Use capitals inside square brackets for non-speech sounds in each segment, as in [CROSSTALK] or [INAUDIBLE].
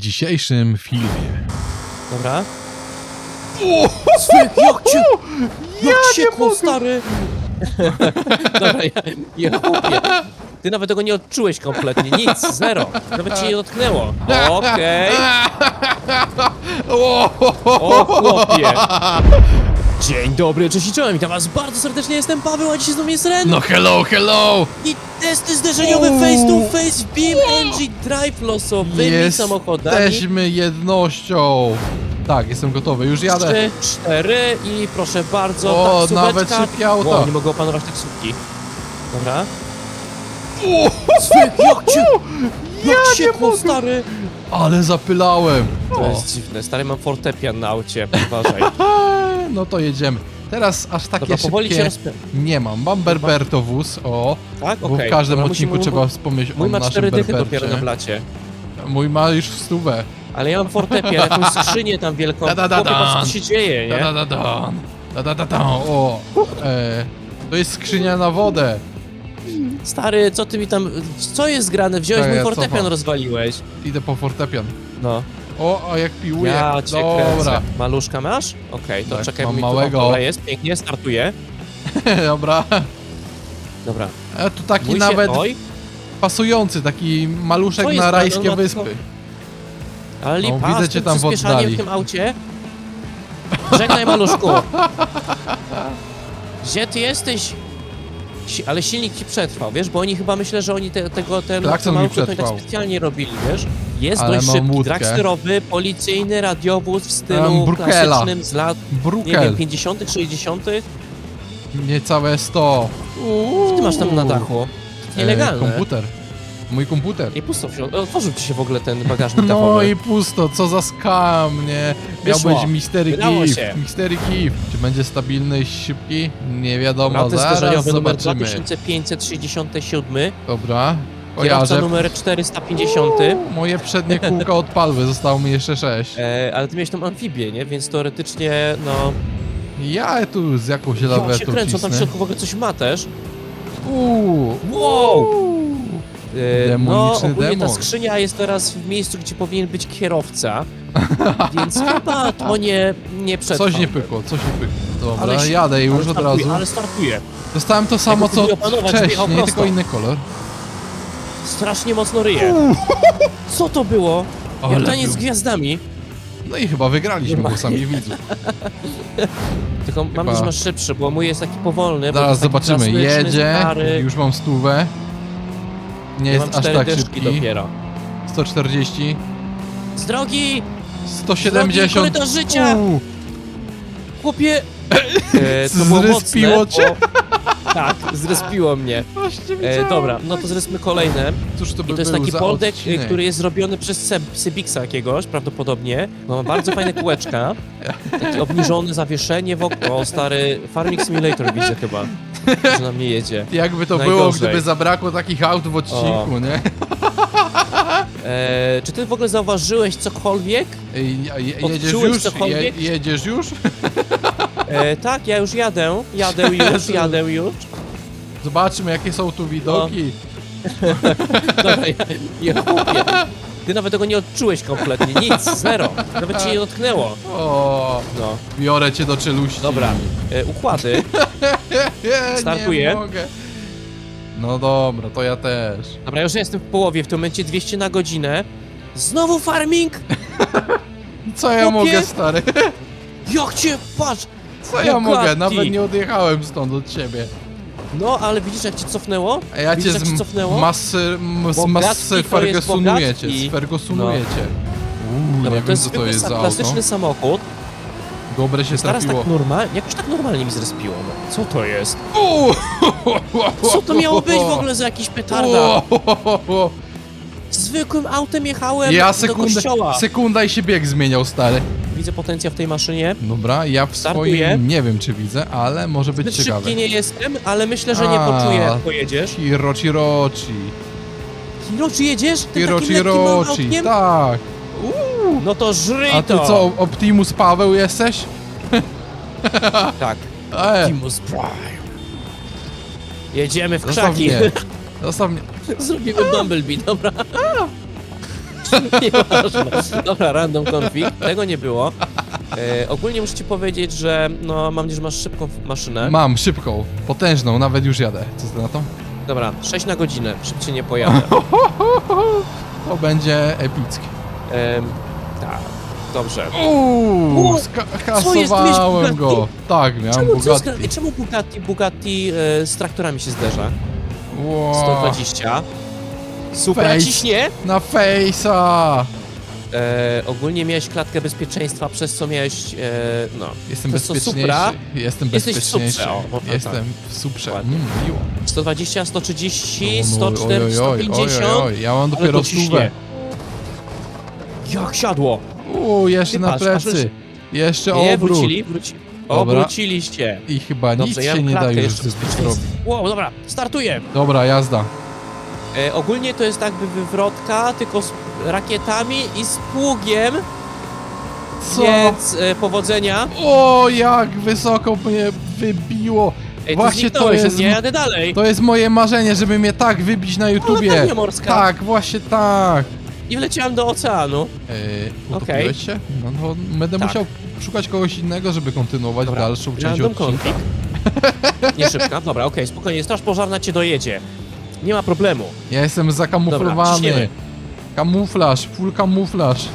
dzisiejszym filmie. Dobra. Swyk, jak cię, jak ciekło, stary! [LAUGHS] Dobra, ja, ja kupię. Ty nawet tego nie odczułeś kompletnie, nic, zero. Nawet cię nie dotknęło. Okej, [LAUGHS] o chłopie. [LAUGHS] Dzień dobry, cześć i czołem, witam was bardzo serdecznie, jestem Paweł, a dzisiaj znowu jest Ren. No hello, hello! I testy zderzeniowe face to face w BeamNG Drive losowymi samochodami. Jesteśmy jednością. Tak, jestem gotowy, już jadę. Trzy, cztery i proszę bardzo, O, taksóweczka. nawet szybkie auto. Wow, nie mogę opanować taksówki. Dobra. Swyk, jak cię, jak nie mogę. stary. Ale zapylałem. To O. jest dziwne, stary, mam fortepian na aucie, [LAUGHS] uważaj. No to jedziemy. Teraz aż takie Dobra, powoli cię szybkie nie mam. Mam Berberto wóz, o. Tak? Bo Okej. w każdym Dobra, odcinku musimy- trzeba wspomnieć Mój o ma naszym cztery dychy Berbercie. dopiero na blacie. Mój ma już w stówę. Ale ja mam fortepian, [LAUGHS] jakąś skrzynię tam wielką. Da, da, da, Chłopie, patrz, co się dzieje, Da, nie? da, da, da. Da, da, da, da. O. E, to jest skrzynia na wodę. Stary, co ty mi tam... Co jest grane? Wziąłeś Tak, mój ja fortepian, cofam. rozwaliłeś. Idę po fortepian. No. O, a jak piłuję. Ja cię Dobra. kręcę. Maluszka masz? Okej, to Tak, czekaj, mam mi małego. tu jest, pięknie, startuję. [LAUGHS] Dobra. Dobra. E, tu taki Mój nawet Się, oj, pasujący, taki maluszek jest na rajskie wyspy. ale O, lipa, widzę z cię tym tam w przyspieszaniem oddali. w tym aucie. Żegnaj, maluszku. [LAUGHS] Gdzie ty jesteś? Si- Ale silnik ci przetrwał, wiesz, bo oni chyba myślę, że oni te, tego ten Klakson mi to tak przetrwał. specjalnie robili, wiesz? Jest Ale dość mam szybki, łódkę. dragsterowy, policyjny radiowóz w stylu Brukela. klasycznym z lat, nie Brukel. wiem, 50 60 Niecałe 100. Co ty masz tam na dachu? E, Nielegalne. komputer. Mój komputer. I pusto środku. Otworzył ci się w ogóle ten bagażnik [LAUGHS] No dachowy. i pusto, co za skam, nie? Miał Wyszło. być Mystery Gift, się. Mystery Gift. Czy będzie stabilny i szybki? Nie wiadomo, Raty zaraz zderzeniowe numer zobaczymy. 2567, Dobra, kierowca kojarzę. numer 450, Uuu, Moje przednie [LAUGHS] kółka odpadły, zostało mi jeszcze 6. e, ale ty miałeś tą amfibię, nie? Więc teoretycznie, no... Ja tu z jakąś Ja się lawetą kręcą, tam w cisnę. środku w ogóle coś ma też. Uuu, Wow! E, no, Demoniczny ogólnie demon. ta skrzynia jest teraz w miejscu, gdzie powinien być kierowca, [LAUGHS] więc chyba to nie, nie przetrwa. coś nie pykło, coś nie pykło. Dobra, Ale się- jadę już od startuje, razu. Ale startuje. Dostałem to samo co opanować, wyjechał wcześniej, prosto. tylko inny kolor. Strasznie mocno ryje. Co to było? Jak Ale z gwiazdami. No i chyba wygraliśmy głosami widzów. [LAUGHS] Tylko mam Chyba- nadzieję, że masz szybszy, bo mój jest taki powolny. bo Zaraz jest taki zobaczymy. klasyczny, Jedzie, Stary. już mam stówę. Nie Ja mam jest aż cztery tak dyszki szybki. dopiero. 140, Z drogi! 170. korytarz życia! Uuu, Chłopie! [LAUGHS] E, to było Zrespiło mocne, cię? Bo... Tak, zrespiło mnie. Właśnie E, dobra, no to zreszmy kolejne. Cóż to by I to jest był taki za poldek, e, odcinek? który jest zrobiony przez Seb, Sebixa jakiegoś, prawdopodobnie. Bo ma bardzo fajne kółeczka. Takie obniżone zawieszenie wokół. O, stary Farming Simulator widzę chyba, że na mnie jedzie. Jakby to Najgorzej. było, gdyby zabrakło takich aut w odcinku, nie? E, czy ty w ogóle zauważyłeś cokolwiek? Ej, je- Jedziesz Odczułeś już? Je, cokolwiek? jedziesz już? E, tak, ja już jadę, jadę [LAUGHS] już, jadę już. Zobaczmy jakie są tu widoki. [LAUGHS] Dobra, ja, ja kupię. Ty nawet tego nie odczułeś kompletnie, nic, zero. Nawet cię nie dotknęło. O, No, biorę cię do czeluści. dobra. E, układy. [LAUGHS] Startuję. Nie mogę. No dobra, to ja też. Dobra, już jestem w połowie, w tym momencie 200 na godzinę. Znowu farming? Co ja Chłopie. mogę, stary? Jak cię, patrz! Co ja mogę? Nawet nie odjechałem stąd od ciebie. No, ale widzisz jak cię cofnęło? A ja Widzisz, cię jak cię cofnęło? masy, masy cię, Bogacki. sfergosunuję cię. Uuu, nie to wiem co to jest za klasyczny samochód. Dobre się Teraz trafiło. tak normalnie, jakoś tak normalnie mi zrespiło. No. Co to jest? Co to miało być w ogóle za jakiś petarda? Zwykłym autem jechałem Ja do sekundę, kościoła. sekunda i się bieg zmieniał, stary. Widzę potencjał w tej maszynie. Dobra, ja w Startuję. swoim nie wiem czy widzę, ale może być Zbyt ciekawe. szybki nie jestem, ale myślę, że nie A. poczuję jak pojedziesz. Chiro, chirochi. Hirochi jedziesz? Tym Chiro, takim lekkim małym chirochi, autkiem? tak. No to żryj A ty to! co, Optimus Paweł jesteś? [LAUGHS] Tak. [LAUGHS] E, Optimus Prime. Jedziemy w zostaw krzaki. mnie. [LAUGHS] Zostaw mnie. Zrobimy Bumblebee, dobra. [LAUGHS] Nieważne. Dobra, random config, tego nie było. E, ogólnie muszę ci powiedzieć, że no mam nadzieję, że masz szybką f- maszynę. Mam szybką, potężną, nawet już jadę. Co ty na to? Dobra, 6 na godzinę, szybciej nie pojadę. [LAUGHS] To będzie epickie. Em, tak, dobrze. Uuu, O, co jest? Miałeś kasowałem go. Tak, miałem Czemu, co, Bugatti. czemu Bugatti, Bugatti e, z traktorami się zderza? Wow. 120. Super, Face. ciśnie. Na fejsa! E, ogólnie miałeś klatkę bezpieczeństwa, przez co miałeś, e, no... Jestem to bezpieczniejszy. Supra. Jestem Jesteś w bezpieczniejszy. Suprze, o, można Jestem w suprze. Ładnie. Mm, miło. 120, 130, No, no, 140, oj, oj, oj, 150. Oj, oj, ja mam dopiero ciśnie. stówę. Jak siadło? Uuu, jeszcze Ty na patrz, patrz, plecy. Jeszcze Nie, obrót. wrócili, wróci... Dobra. Obróciliście. I chyba Dobrze, nic ja się mam nie da klatkę już jeszcze zrobić. bezpieczeństwa. Wow, dobra, startuję. Dobra, jazda. E, ogólnie to jest jakby wywrotka, tylko z rakietami i z pługiem, Co? więc e, powodzenia. O, jak wysoko mnie wybiło. Ej, ty Właśnie to zniknąłeś, jest, nie jadę dalej. to jest moje marzenie, żeby mnie tak wybić na YouTubie. latarnia morska. Tak, właśnie tak. I wleciałem do oceanu. Okej. utopiłeś się? No to będę Tak. musiał szukać kogoś innego, żeby kontynuować dalszą część Random odcinka. config. Nie szybka, dobra, okej, spokojnie, straż pożarna cię dojedzie. Nie ma problemu. Ja jestem zakamuflowany. ciśniemy. Kamuflaż, full kamuflaż.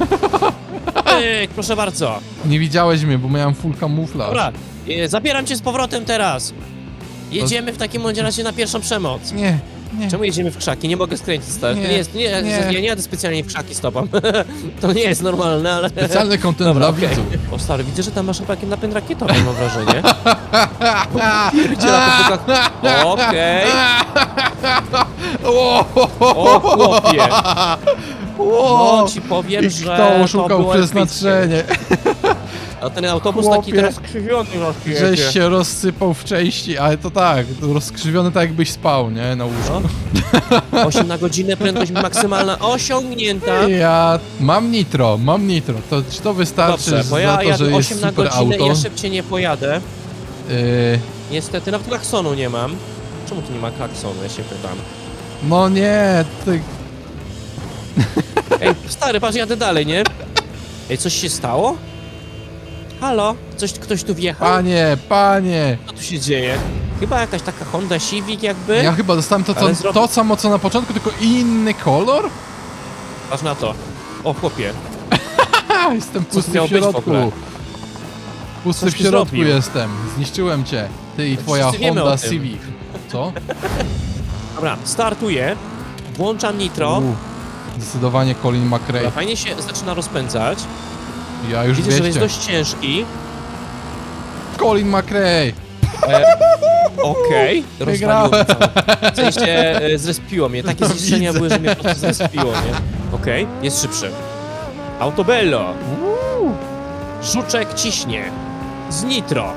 Pyk, proszę bardzo. Nie widziałeś mnie, bo miałem full kamuflaż. Dobra, e, zabieram cię z powrotem teraz. Jedziemy w takim bądź razie na pierwszą przemoc. Nie, nie. Czemu jedziemy w krzaki? Nie mogę skręcić stary. Nie, To nie jest, nie, nie. ja nie jadę specjalnie w krzaki stopą. [LAUGHS] to nie jest normalne, ale... Specjalny kontent Dobra, dla okej. widzów. O stary, widzę, że tam masz jakiś napęd rakietowy, mam wrażenie. [LAUGHS] Gdzie na popukach? Okej. O, chłopie. No ci powiem, I że kto to oszukał przeznaczenie? [LAUGHS] A ten autobus Chłopie. taki teraz krzywiony Żeś się rozsypał w części, ale to tak, rozkrzywiony tak jakbyś spał, nie? Na łóżku. No. 8 na godzinę, prędkość maksymalna osiągnięta. Ja mam nitro, mam nitro. To, czy to wystarczy Dobrze, bo ja za to, jadę że 8 jest na super godzinę auto? i ja szybciej nie pojadę. Yy, Niestety, nawet klaksonu nie mam. Czemu tu nie ma klaksonu, ja się pytam. no nie, ty... Ej, stary, patrz, jadę dalej, nie? Ej, coś się stało? Halo? Coś, ktoś tu wjechał? Panie, panie! Co tu się dzieje? Chyba jakaś taka Honda Civic jakby? Ja chyba dostałem to, Ale co, zrobi- to samo co na początku, tylko inny kolor? Patrz na to. O, chłopie. Ha, [LAUGHS] jestem to pusty miało w być w środku. ogóle? Pusty Coś w ty środku zrobił. jestem. Zniszczyłem cię. Ty i twoja wszyscy wiemy Honda o tym. Civic. Co? Dobra, startuję. Włączam nitro. U, zdecydowanie Colin Dobra, McRae. fajnie się zaczyna rozpędzać. Ja już Widzę, że jest 200. dość ciężki. Colin McRae! E, Okej, [LAUGHS] rozwaliło mnie Wygrałem. całe. W sensie e, zrespiło mnie. Takie [LAUGHS] zniszczenia były, że mnie po prostu zrespiło, nie? Okej, jest szybszy. Autobello. Żuczek ciśnie. Z nitro.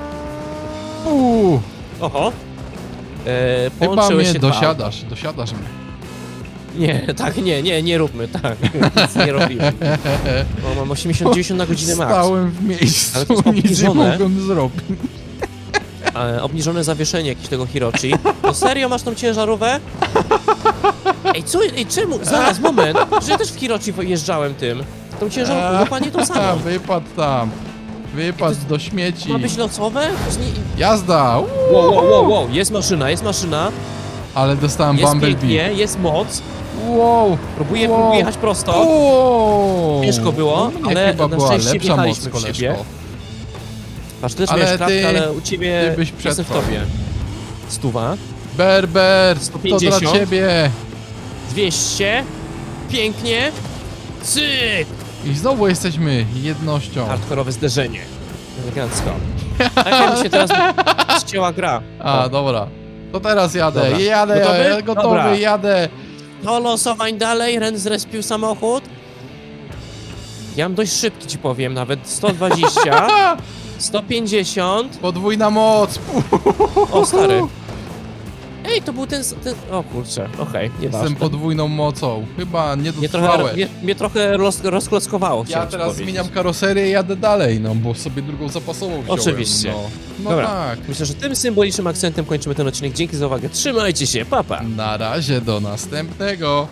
uuu. Oho. E, Chyba połączyły mnie się dwa. dosiadasz, dosiadasz mnie. Nie, tak, nie, nie, nie róbmy, tak. Nic nie robimy. O, mam 80-90 na godzinę max. Stałem w miejscu, Ale to jest nic nie obniżone. mogłem zrobić. E, obniżone zawieszenie jakieś tego Hirochi. To serio masz tą ciężarówkę? Ej, co? Ej, czemu? Zaraz, moment. Że ja też w Hirochi jeżdżałem tym. Tą ciężarówką, dokładnie tą samą. [LAUGHS] Wypadł tam. Wypadł do śmieci. Ma być losowe? Zni- Jazda! Uuu. Wow, wow, wow, wow, jest maszyna, jest maszyna. Ale dostałem Jest Bumblebee. pięknie, jest moc. Wow! Próbuję, wow. próbuję jechać prosto. Wow. Ciężko było, U mnie ale chyba na była szczęście lepsza wjechaliśmy moc, w siebie. Patrz, ty też Ale miałeś klatkę, ty- ale u ciebie ty byś jestem w przetrwał. tobie. Stuwa. Berber, to 150. dla ciebie. 200. Pięknie. Cyk! I znowu jesteśmy jednością. Hardkorowe zderzenie. [LAUGHS] Elegancko. Tak mi się teraz ścięła gra. A, dobra. To teraz jadę, Dobra. jadę, Gotowy? gotowy, gotowy Dobra. jadę. Do losowań dalej, Ren zrespił samochód. Ja mam dość szybki ci powiem, nawet 120, 150. [LAUGHS] Podwójna moc. O stary. Ej, to był ten... ten... O kurczę, okej, Jestem nieważne. podwójną mocą. Chyba nie Mnie trochę, mnie, mnie trochę roz, rozklockowało, Ja teraz powiedzieć. zmieniam karoserię i jadę dalej, no bo sobie drugą zapasową wziąłem. Oczywiście. No, no Dobra. tak. Myślę, że tym symbolicznym akcentem kończymy ten odcinek. Dzięki za uwagę, trzymajcie się, papa. Pa. Na razie, do następnego.